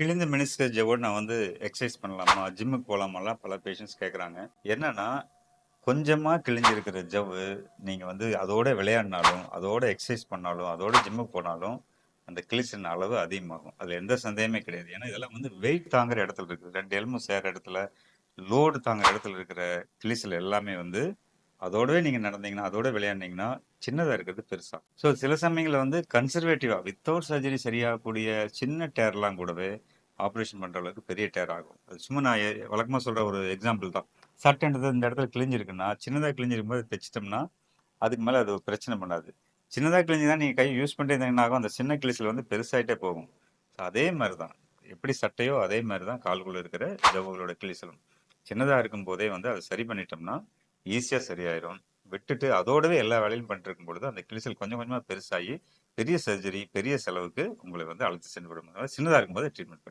கிழிந்த மெனிஸ்கஸ் ஜவ்வோடு நான் வந்து எக்ஸசைஸ் பண்ணலாமா ஜிம்முக்கு போகலாமாலாம் பல பேஷண்ட்ஸ் கேட்குறாங்க என்னன்னா கொஞ்சமாக கிழிஞ்சிருக்கிற ஜவ்வு நீங்கள் வந்து அதோட விளையாடினாலும் அதோட எக்ஸசைஸ் பண்ணாலும் அதோட ஜிம்முக்கு போனாலும் அந்த கிழிச்சின அளவு அதிகமாகும். அதில் எந்த சந்தேகமே கிடையாது. ஏன்னா இதெல்லாம் வந்து வெயிட் தாங்குற இடத்துல இருக்குது. ரெண்டு எலும்பு சேர்ற இடத்துல லோடு தாங்குற இடத்துல இருக்கிற கிழிச்சல் எல்லாமே வந்து அதோடவே நீங்கள் நடந்தீங்கன்னா அதோட விளையாண்டிங்கன்னா சின்னதாக இருக்கிறது பெருசாக ஸோ சில சமயங்களில் வந்து கன்சர்வேட்டிவாக வித்தவுட் சர்ஜரி சரியாகக்கூடிய சின்ன டேர்லாம் கூடவே ஆப்ரேஷன் பண்ணுற அளவுக்கு பெரிய டேர் ஆகும். அது சும்மா நான் வழக்கமாக சொல்கிற ஒரு எக்ஸாம்பிள் தான். சட்டன்றது இந்த இடத்துல கிழிஞ்சிருக்குன்னா சின்னதாக கிழிஞ்சிருக்கும் போது தைச்சிட்டோம்னா அதுக்கு மேலே அது ஒரு பிரச்சனை பண்ணாது. சின்னதாக கிழிஞ்சு தான் நீங்கள் கை யூஸ் பண்ணிட்டு இருந்தீங்கன்னா ஆகும் அந்த சின்ன கிழிச்சில் வந்து பெருசாகிட்டே போகும். ஸோ அதே மாதிரி தான் எப்படி சட்டையோ அதே மாதிரி தான் கால்குள்ளே இருக்கிற ஜவ்வுகளோட கிழிசலும் சின்னதாக இருக்கும் போதே வந்து அதை சரி பண்ணிட்டோம்னா ஈஸியாக சரியாயிரும். விட்டுட்டு அதோடவே எல்லா வேலையும் பண்ணிட்டு இருக்கும் பொழுது அந்த கிழிசல் கொஞ்சம் கொஞ்சமாக பெருசாகி பெரிய சர்ஜரி பெரிய செலவுக்கு உங்களை வந்து அழைத்து சென்று விடும். சின்னதாக இருக்கும்போது ட்ரீட்மெண்ட் பண்ணி